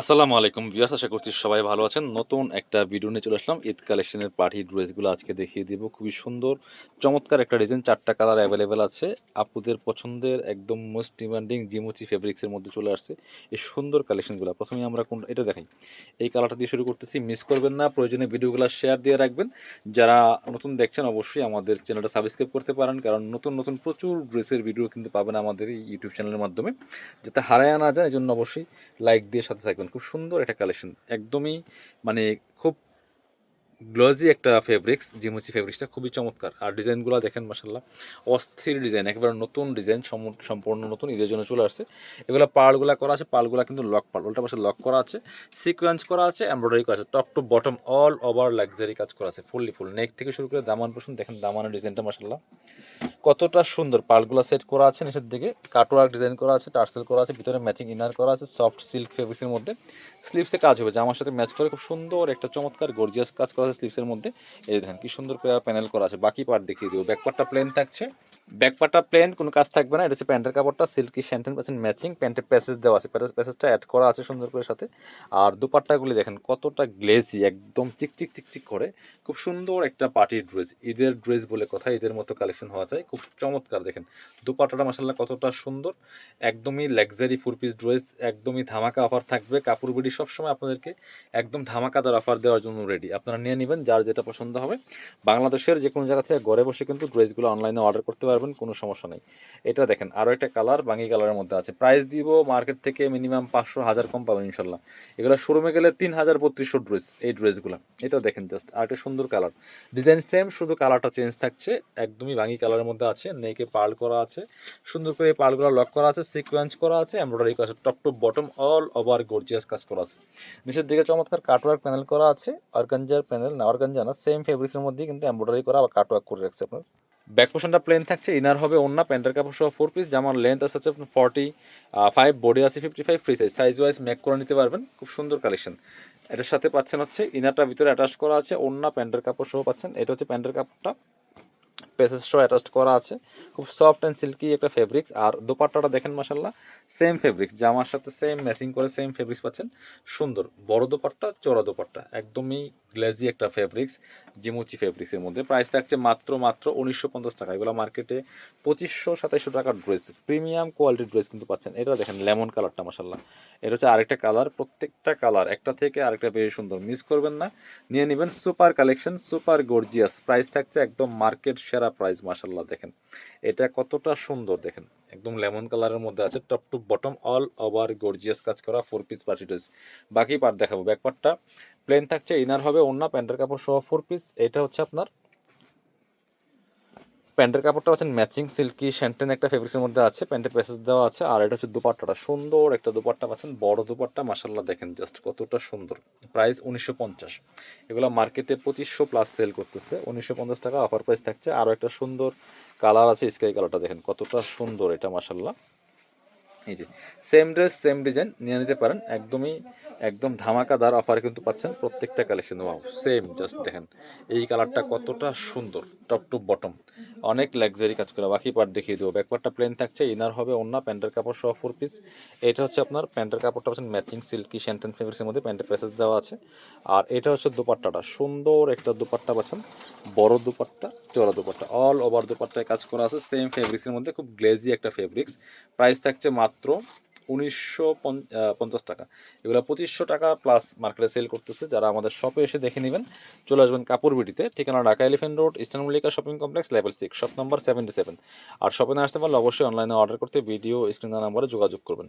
আসসালামু আলাইকুম বিয়াস আশা করছি সবাই ভালো আছেন। নতুন একটা ভিডিও নিয়ে চলে আসলাম। ঈদ কালেকশনের পার্টি ড্রেসগুলো আজকে দেখিয়ে দিব। খুবই সুন্দর, চমৎকার একটা ডিজাইন চারটা কালার অ্যাভেলেবেল আছে। আপুদের পছন্দের একদম মোস্ট ডিমান্ডিং জিমুচি ফেব্রিক্সের মধ্যে চলে আসছে। এই সুন্দর কালেকশনগুলো প্রথমে আমরা কোন, এটা দেখাই। এই কালারটা দিয়ে শুরু করতেছি। মিস করবেন না, প্রয়োজনে ভিডিওগুলো শেয়ার দিয়ে রাখবেন। যারা নতুন দেখছেন, অবশ্যই আমাদের চ্যানেলটা সাবস্ক্রাইব করতে পারেন। কারণ নতুন নতুন প্রচুর ড্রেসের ভিডিও কিন্তু পাবেন আমাদের ইউটিউব চ্যানেলের মাধ্যমে। যাতে হারায় না যায় এই জন্য অবশ্যই লাইক দিয়ে সাথে থাকবেন। খুব সুন্দর একটা কালেকশন একদমই মানে খুব গ্লজি একটা ফেব্রিক্স জিমুচি ফেব্রিক্সটা খুবই চমৎকার। আর ডিজাইনগুলো দেখেন মাসাল্লাহ অস্থির ডিজাইন, একেবারে নতুন ডিজাইন সম্পূর্ণ নতুন, ঈদের জন্য চলে আসছে। এগুলো পাড়গুলা করা আছে পাড়গুলা কিন্তু লক পাড় উল্টা পাশে লক করা আছে সিকোয়েন্স করা আছে এমব্রয়ডারি করা আছে। Top to bottom all over luxury কাজ করা আছে ফুললি ফুল নেক থেকে শুরু করে দামান পর্যন্ত, দেখেন, দামানের ডিজাইনটা মাসাল্লাহ কতটা সুন্দর পার্টগুলো সেট করা আছে নিচের দিকে কাটওয়ার্ক ডিজাইন করা আছে, টার্সেল করা আছে, ভিতরে ম্যাচিং ইনার করা আছে সফট সিল্ক ফেব্রিক্সের মধ্যে। স্লিপসে কাজ হবে জামার সাথে ম্যাচ করে খুব সুন্দর একটা চমৎকার গর্জিয়াস কাজ করা আছে স্লিপসের মধ্যে। এই দেখেন কি সুন্দর প্যানেল করা আছে, বাকি পার্ট দেখিয়ে দিব। ব্যাক পার্টটা প্লেন থাকছে ব্যাক পার্টটা প্লেন কোনো কাজ থাকবে না। এটা হচ্ছে প্যান্টের কাপড়টা সিল্কি শ্যান্টেন পাচ্ছেন ম্যাচিং প্যান্টের প্যাসেজ দেওয়া আছে। প্যাসেজটা অ্যাড করা আছে সুন্দর করে সাথে। আর দুপাট্টাগুলি দেখেন, কতটা গ্লেসি একদম চিকচিক চিকচিক করে। খুব সুন্দর একটা পার্টির ড্রেস ঈদের ড্রেস বলে কথা, ঈদের মতো কালেকশন হওয়া যায়। খুব চমৎকার দেখেন, দুপাট্টাটা মাসাল্লাহ কতটা সুন্দর। একদমই লাক্সারি ফোর পিস ড্রেস একদমই ধামাকা অফার থাকবে। কাপড় বিডি সবসময় আপনাদেরকে একদম ধামাকাদার অফার দেওয়ার জন্য রেডি আপনারা নিয়ে নেবেন, যার যেটা পছন্দ হবে। বাংলাদেশের যে কোনো জায়গা থেকে ঘরে বসে কিন্তু ড্রেসগুলো অনলাইনে অর্ডার করতে পারবেন। কোনো সমস্যা নেই। এটা দেখেন আরও একটা কালার বাঙ্গি কালারের মধ্যে আছে। প্রাইস দিব মার্কেট থেকে মিনিমাম পাঁচশো, হাজার কম পাবেন ইনশাল্লাহ। এগুলো শোরুমে গেলে তিন হাজার বত্রিশশো ড্রেস এই ড্রেসগুলো এটা দেখেন জাস্ট আর একটা সুন্দর কালার ডিজাইন সেম শুধু কালারটা চেঞ্জ থাকছে। একদমই বাঙ্গি কালারের মধ্যে আছে। নেকে পার্ল করা আছে। সুন্দর করে এই পার্লগুলো লক করা আছে সিকোয়েন্স করা আছে এমব্রয়ডারি করা আছে। Top to bottom all over gorgeous কাজ করা আছে। নিচের দিকে চমৎকার কাটওয়ার্ক প্যানেল করা আছে। অর্গানজার প্যানেল না অর্গানজা না সেম ফেব্রিক্সের মধ্যেই কিন্তু এমব্রয়ডারি করা বা কাটওয়ার্ক করে রাখছে আপনার। ব্যাক পোর্শনটা প্লেন থাকছে ইনার হবে অন্য প্যান্টের কাপড় সহ ফোর পিস জামার লেন্থ আছে আপনার ফর্টি ফাইভ বডি আছে fifty five free size size wise match করে নিতে পারবেন, খুব সুন্দর কালেকশন এটার সাথে পাচ্ছেন হচ্ছে ইনারটা ভিতরে অ্যাটাচ করা আছে অন্য প্যান্টের কাপড় সহ পাচ্ছেন। এটা হচ্ছে প্যান্টের কাপড়টা পেসেস সহ অ্যাটাচ করা আছে। খুব সফট অ্যান্ড সিল্কি একটা ফেব্রিক্স আর দোপাট্টাটা দেখেন মাসাল্লাহ সেম ফেব্রিক্স জামার সাথে সেম ম্যাচিং করে সেম ফেব্রিক্স পাচ্ছেন। সুন্দর, বড় দোপাট্টা চড়া দোপাট্টা, একদমই গ্লেজি একটা ফেব্রিক্স জিমুচি ফেব্রিক্সের মধ্যে। প্রাইস থাকছে মাত্র মাত্র উনিশশো পঞ্চাশ টাকা। এগুলো মার্কেটে পঁচিশশো সাতাইশশো টাকার ড্রেস প্রিমিয়াম কোয়ালিটির ড্রেস কিন্তু পাচ্ছেন। এটা দেখেন লেমন কালারটা মাসাল্লাহ এটা হচ্ছে আরেকটা কালার প্রত্যেকটা কালার একটা থেকে আরেকটা বেশি সুন্দর। মিস করবেন না। নিয়ে নেবেন super collection super gorgeous price থাকছে একদম মার্কেট সেরা প্রাইস মাসাল্লাহ দেখেন। এটা কতটা সুন্দর, দেখেন। একদম লেমন কালারের মধ্যে আছে top to bottom all over gorgeous কাজ করা ফোর পিস পার্টি ড্রেস বাকি পার্ট দেখাবো। ব্যাক পার্টটা প্লেন থাকছে ইনার হবে অন্য প্যান্টের কাপড় সহ ফোর পিস এটা হচ্ছে আপনার প্যান্টের কাপড়টা হচ্ছে ম্যাচিং সিল্কি শ্যান্টেন একটা ফেব্রিক্সের মধ্যে আছে, প্যান্টের প্যাসেজ দেওয়া আছে, আর এটা হচ্ছে দুপাট্টাটা। সুন্দর একটা দুপাট্টা পাচ্ছেন, বড় দুপাট্টা মাসাল্লাহ দেখেন জাস্ট কতটা সুন্দর। প্রাইস উনিশশো পঞ্চাশ। এগুলো মার্কেটে পঁচিশশো প্লাস সেল করতেছে। উনিশশো পঞ্চাশ টাকা অফার প্রাইস থাকছে। আরও একটা সুন্দর কালার আছে স্কাই কালারটা দেখেন কতটা সুন্দর এটা মাসাল্লাহ এই যে সেম ড্রেস সেম ডিজাইন নিয়ে নিতে পারেন। একদমই, একদম ধামাকাদার অফার কিন্তু পাচ্ছেন প্রত্যেকটা কালেকশন ওয়াও সেম জাস্ট দেখেন। এই কালারটা কতটা সুন্দর টপ টু বটম অনেক লাক্সারি কাজ করা। বাকি পার্ট দেখিয়ে দেবো। ব্যাক পার্টটা প্লেন থাকছে ইনার হবে অন্য প্যান্টের কাপড় সহ ফোর পিস এটা হচ্ছে আপনার প্যান্টের কাপড়টা হচ্ছে ম্যাচিং সিল্কি শ্যান্টেন ফেব্রিক্সের মধ্যে প্যান্টের প্যাসেজ দেওয়া আছে। আর এটা হচ্ছে দুপাট্টাটা। সুন্দর একটা দুপাট্টা পাচ্ছেন। বড় দুপাট্টা চড়া দুপাট্টা। অল ওভার দুপাট্টায় কাজ করা আছে। সেম ফেব্রিক্সের মধ্যে, খুব গ্লেজি একটা ফেব্রিক্স প্রাইস থাকছে মাত্র উনিশশো পঞ্চাশ টাকা। এগুলো পঁচিশশো টাকা প্লাস মার্কেটে সেল করতেছে। যারা আমাদের শপে এসে দেখে নেবেন, চলে আসবেন কাপড় বিটিতে। ঠিকানা Dhaka elephant road eastern Mallika shopping complex level six shop number seventy seven আর শপে না আসতে পারলে অবশ্যই অনলাইনে অর্ডার করতে ভিডিও স্ক্রিন নাম্বারে যোগাযোগ করবেন।